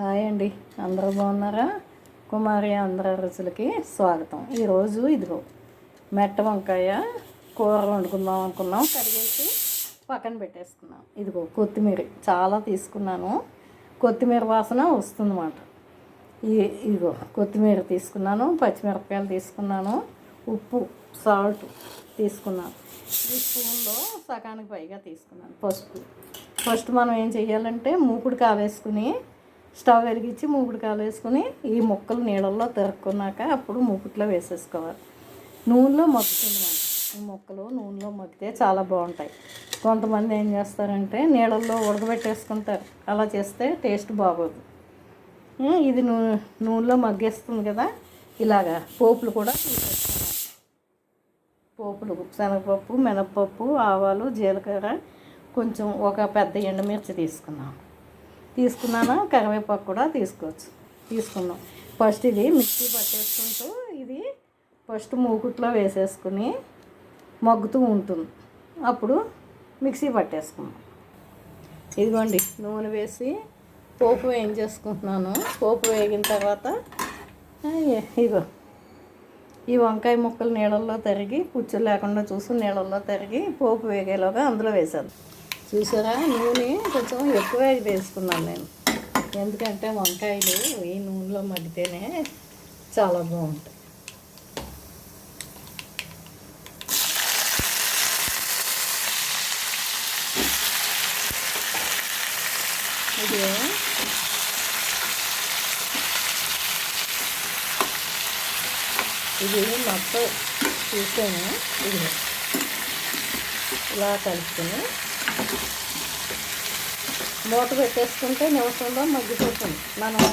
Hi అండి. అందరూ బాగున్నారా? కుమారి ఆంధ్ర రుచులకి స్వాగతం. ఈరోజు ఇదిగో మెట్ట వంకాయ కూర వండుకుందాం అనుకున్నాం. కడిగేసి పక్కన పెట్టేసుకున్నాం. ఇదిగో కొత్తిమీర చాలా తీసుకున్నాను. కొత్తిమీర వాసన వస్తుందన్నమాట. ఈ ఇదిగో కొత్తిమీర తీసుకున్నాను పచ్చిమిరపకాయలు తీసుకున్నాను ఉప్పు సాల్ట్ తీసుకున్నాను. ఈ స్పూన్లో సగానికి పైగా తీసుకున్నాను పసుపు. ఫస్ట్ మనం ఏం చేయాలంటే మూకుడు కావేసుకుని స్టవ్ వెలిగించి కాలు వేసుకుని ఈ ముక్కలు నీళ్ళల్లో తిరుక్కున్నాక అప్పుడు మూపుట్లో వేసేసుకోవాలి. నూనెలో మగ్గుతుంది మనం ఈ ముక్కలు నూనెలో మగ్గితే చాలా బాగుంటాయి. కొంతమంది ఏం చేస్తారంటే నీళ్ళల్లో ఉడకబెట్టేసుకుంటారు. అలా చేస్తే టేస్ట్ బాగోదు. ఇది నూ నూనెలో మగ్గేస్తుంది కదా ఇలాగా పోపులు కూడా పోపులు శనగపప్పు మినపప్పు ఆవాలు జీలకర్ర కొంచెం ఒక పెద్ద ఎండుమిర్చి తీసుకున్నాం. తీసుకున్నాను? కరివేపాకు కూడా తీసుకోవచ్చు. తీసుకున్నాం. ఫస్ట్ ఇది మిక్సీ పట్టేసుకుంటూ ఇది ఫస్ట్ మూకుట్లో వేసేసుకుని మగ్గుతూ ఉంటుంది. అప్పుడు మిక్సీ పట్టేసుకున్నాం ఇదిగోండి నూనె వేసి పోపు వేయించేసుకుంటున్నాను. పోపు వేగిన తర్వాత ఆ, ఇగో ఈ వంకాయ ముక్కలు నీళ్ళల్లో తరిగి పుచ్చు లేకుండా చూసి నీళ్ళల్లో తరిగి పోపు వేగేలోగా అందులో వేసాను చూసారా? నూనె కొంచెం ఎక్కువే వేసుకున్నాను నేను. ఎందుకంటే వంకాయలు ఈ నూనెలో మడితేనే చాలా బాగుంటాయి. ఇది ఇది మొత్తం చూసాను ఇది ఇలా కలుపుకుని మూత పెట్టేసుకుంటే నిమిషంలో మగ్గిపోతుంది. మనం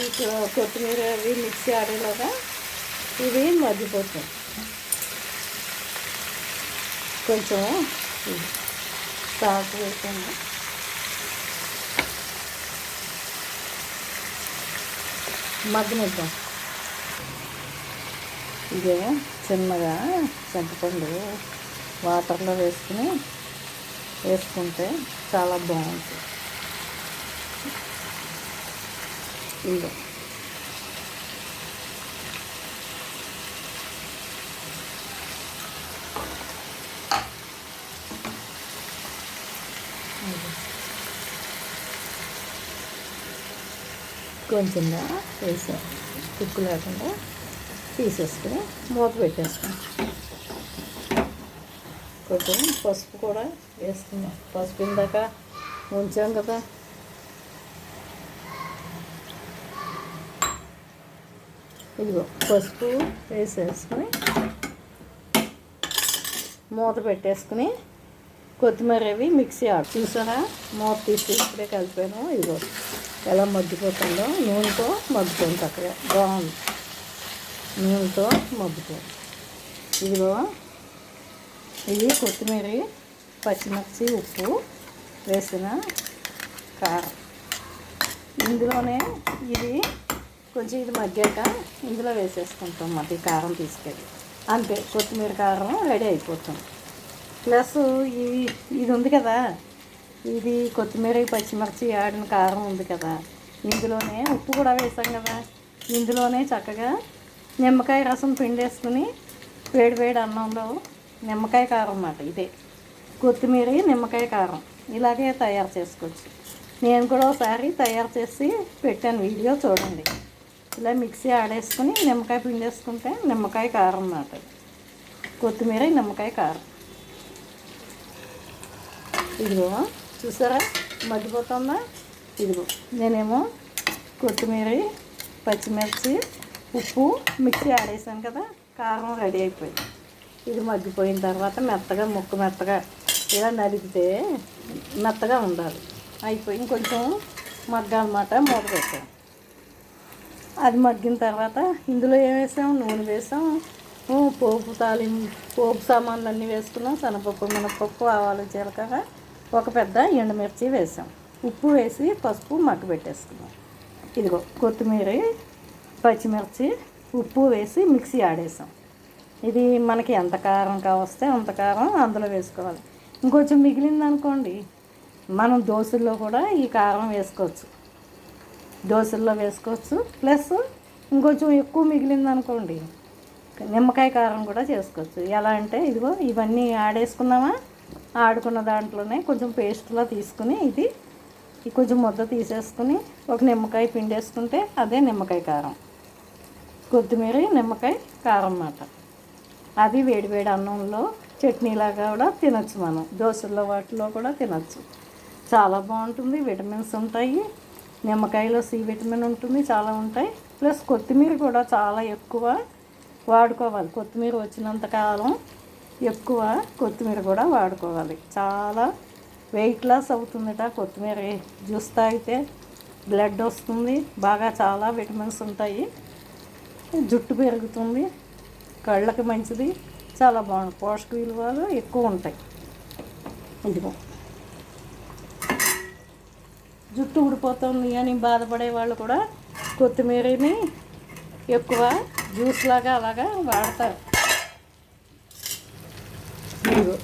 ఈ కొత్తిమీర అవి మిక్సీ ఆడేలోగా ఇవి మగ్గిపోతుంది కొంచెం సాగు సాకు వేసాను మగ్గనిద్దాం. ఇదే చిన్నగా చింతపండు వాటర్లో వేసుకుని వేసుకుంటే చాలా బాగుంటుంది. ఇదో కొంచెంగా వేసాం ఉప్పు లేకుండా తీసేసుకుని మూత పెట్టేసుకుని కొంచెం పసుపు కూడా వేసుకున్నాం పసుపు ఇందాక ఉంచాం కదా. ఇదిగో పసుపు వేసేసుకుని మూత పెట్టేసుకుని కొత్తిమీర అవి మిక్సీ ఆడు చూసారా? మూత తీసి ఇప్పుడే కలిపాను. ఇదిగో ఎలా మగ్గిపోతుందో నూనెతో మగ్గుతుంది చక్కగా. బాగుంది. నూనెతో మగ్గుతుంది. ఇదిగో ఇది కొత్తిమీర పచ్చిమిర్చి ఉప్పు వేసిన కారం. ఇందులోనే ఇది కొంచెం ఇది మగ్గాక ఇందులో వేసేసుకుంటాం మళ్ళీ కారం తీసుకెళ్ళి. అంతే కొత్తిమీర కారం రెడీ అయిపోతుంది. ప్లస్ ఇది ఇది ఉంది కదా ఇది కొత్తిమీర పచ్చిమిర్చి ఆడిన కారం ఉంది కదా ఇందులోనే ఉప్పు కూడా వేసాం కదా. ఇందులోనే చక్కగా నిమ్మకాయ రసం పిండేసుకుని వేడి వేడి అన్నంలో నిమ్మకాయ కారం అన్నమాట ఇదే. కొత్తిమీర నిమ్మకాయ కారం ఇలాగే తయారు చేసుకోవచ్చు. నేను కూడా ఒకసారి తయారు చేసి పెట్టాను వీడియో చూడండి. ఇలా మిక్సీ ఆడేసుకుని నిమ్మకాయ పిండేసుకుంటే నిమ్మకాయ కారం అన్నమాట కొత్తిమీర నిమ్మకాయ కారం. ఇదిగో చూసారా? మగ్గిపోతుందా? ఇదిగో నేనేమో కొత్తిమీర పచ్చిమిర్చి ఉప్పు మిక్సీ ఆడేసాను కదా కారం రెడీ అయిపోయింది. ఇది మగ్గిపోయిన తర్వాత మెత్తగా ముక్క మెత్తగా ఇలా నలిగితే మెత్తగా ఉండాలి. అయిపోయి ఇంకొంచెం మగ్గాలన్నమాట మూత పెట్టాం. అది మగ్గిన తర్వాత ఇందులో ఏం వేసాం? నూనె వేసాం. పోపు తాలిం పోపు సామాన్లు అన్నీ వేసుకున్నాం. శనగపప్పు మినపప్పు ఆవాలు జీలకర్ర ఒక పెద్ద ఎండుమిర్చి వేసాం. ఉప్పు వేసి పసుపు మగ్గ పెట్టేసుకున్నాం. ఇదిగో కొత్తిమీర పచ్చిమిర్చి ఉప్పు వేసి మిక్సీ ఆడేసాం. ఇది మనకి ఎంత కారం కావస్తే అంత కారం అందులో వేసుకోవాలి. ఇంకొంచెం మిగిలింది అనుకోండి మనం దోశల్లో కూడా ఈ కారం వేసుకోవచ్చు. దోశల్లో వేసుకోవచ్చు. ప్లస్ ఇంకొంచెం ఎక్కువ మిగిలింది అనుకోండి నిమ్మకాయ కారం కూడా చేసుకోవచ్చు. ఎలా అంటే ఇదిగో ఇవన్నీ ఆడేసుకున్నామా? ఆడుకున్న దాంట్లోనే కొంచెం పేస్ట్లా తీసుకుని ఇది కొంచెం ముద్ద తీసేసుకుని ఒక నిమ్మకాయ పిండేసుకుంటే అదే నిమ్మకాయ కారం. కొత్తిమీర నిమ్మకాయ కారం అన్నమాట. అది వేడివేడి అన్నంలో చట్నీలాగా కూడా తినచ్చు మనం. దోశల్లో వాటిలో కూడా తినచ్చు. చాలా బాగుంటుంది విటమిన్స్ ఉంటాయి. నిమ్మకాయలో సి విటమిన్ ఉంటుంది చాలా ఉంటాయి. ప్లస్ కొత్తిమీర కూడా చాలా ఎక్కువ వాడుకోవాలి. కొత్తిమీర వచ్చినంత కాలం ఎక్కువ కొత్తిమీర కూడా వాడుకోవాలి. చాలా వెయిట్ లాస్ అవుతుందట కొత్తిమీర. జ్యూస్ తాగితే బ్లడ్ వస్తుంది బాగా చాలా విటమిన్స్ ఉంటాయి. జుట్టు పెరుగుతుంది కళ్ళకి మంచిది. చాలా బాగుంది. పోషక విలువలు ఎక్కువ ఉంటాయి. ఇదిగో. జుట్టు ఊడిపోతుంది అని బాధపడే వాళ్ళు కూడా కొత్తిమీరని ఎక్కువ జ్యూస్ లాగా అలాగా వాడతారు. ఇదిగో.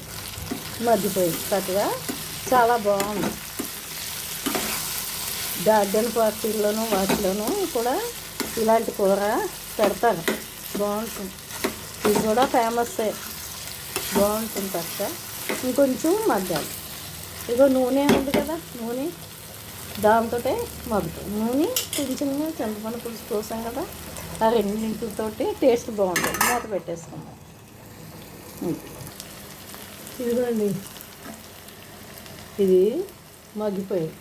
మధ్యపోయింది చక్కగా చాలా బాగుంది. గార్డెన్ పార్టీల్లోనూ వాటిలోనూ కూడా ఇలాంటి కూర పెడతారు. బాగుంటుంది. ఇది కూడా ఫేమస్సే. బాగుంటుంది పచ్చ ఇంకొంచెం మగ్గాలి. ఇదిగో నూనె ఉంది కదా నూనె. దాంతో మగ్గుతుంది నూనె కొంచెం చింతపండు పులుసు పోసాం కదా ఆ రెండింటితోటి టేస్ట్ బాగుంటుంది. మూత పెట్టేసుకుందాం. ఇదిగోండి. ఇది మగ్గిపోయింది.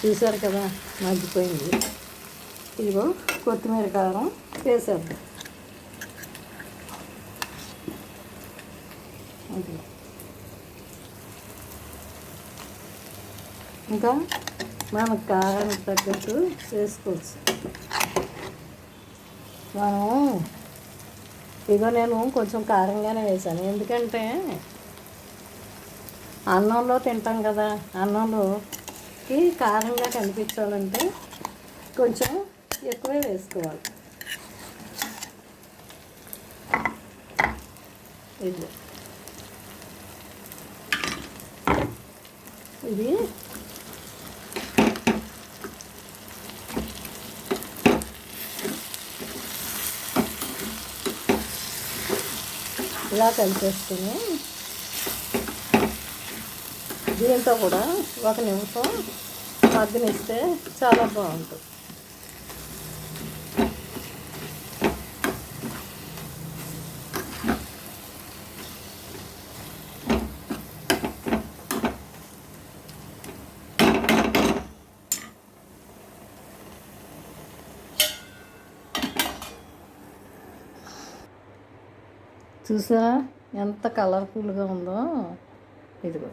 చూసారు కదా మగ్గిపోయింది. ఇదిగో కొత్తిమీర కారం వేసేద్దాం ఇది. ఇంకా మనకు కారానికి తగ్గట్టు వేసుకోవచ్చు మనం ఇదిగో నేను కొంచెం కారంగానే వేసాను ఎందుకంటే అన్నంలో తింటాం కదా అన్నంలోకి కారంగా కనిపించాలంటే కొంచెం ఎక్కువే వేసుకోవాలి. ఇది ఇది ఇలా కలిపేసుకుని దీనితో కూడా ఒక నిమిషం మగ్గనిస్తే చాలా బాగుంటుంది. చూసారా? ఎంత కలర్ఫుల్గా ఉందో. ఇదిగో.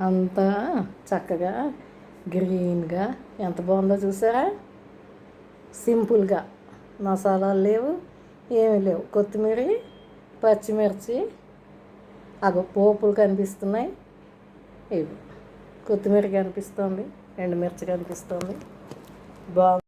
అంత చక్కగా గ్రీన్గా. ఎంత బాగుందో చూసారా? సింపుల్గా. మసాలాలు లేవు ఏమీ లేవు. కొత్తిమీర పచ్చిమిర్చి అగో పోపులు కనిపిస్తున్నాయి. ఇవి కొత్తిమీర కనిపిస్తుంది ఎండుమిర్చి కనిపిస్తుంది. బాగుంది.